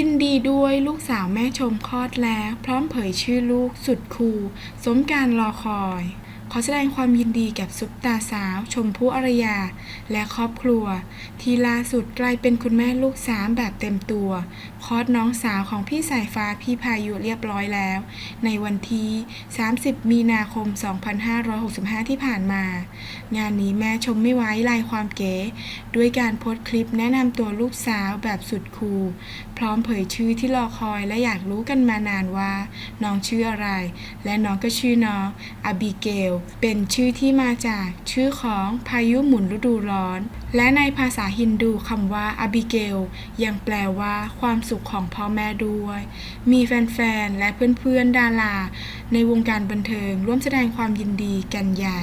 ยินดีด้วยลูกสาวแม่ชมคลอดแล้ว พร้อมเผยชื่อลูกสุดคูลสมการรอคอย ขอแสดงความยินดีกับซุปตาสาว ชมพู่อารยา และครอบครัว ที่ล่าสุดกลายเป็นคุณแม่ลูกสามแบบเต็มตัวคลอดน้องสาวของพี่สายฟ้าพี่พายุเรียบร้อยแล้ว ในวันที่ 30 มีนาคม 2565 ที่ผ่านมา งานนี้แม่ชมไม่ไว้ลายความเก๋ ด้วยการโพสต์คลิปแนะนำตัวลูกสาวแบบสุดคูลพร้อมเผยชื่อที่รอคอยและอยากรู้กันมานานว่า น้องชื่ออะไร และน้องก็ชื่อน้องอบิเกลเป็นชื่อที่มาจากชื่อของพายุหมุนฤดูร้อน และในภาษาฮินดูคำว่าอบิเกล ยังแปลว่าความสุขของพ่อแม่ด้วย มีแฟนๆ และเพื่อนๆ ดารา ในวงการบันเทิงร่วมแสดงความยินดีกันใหญ่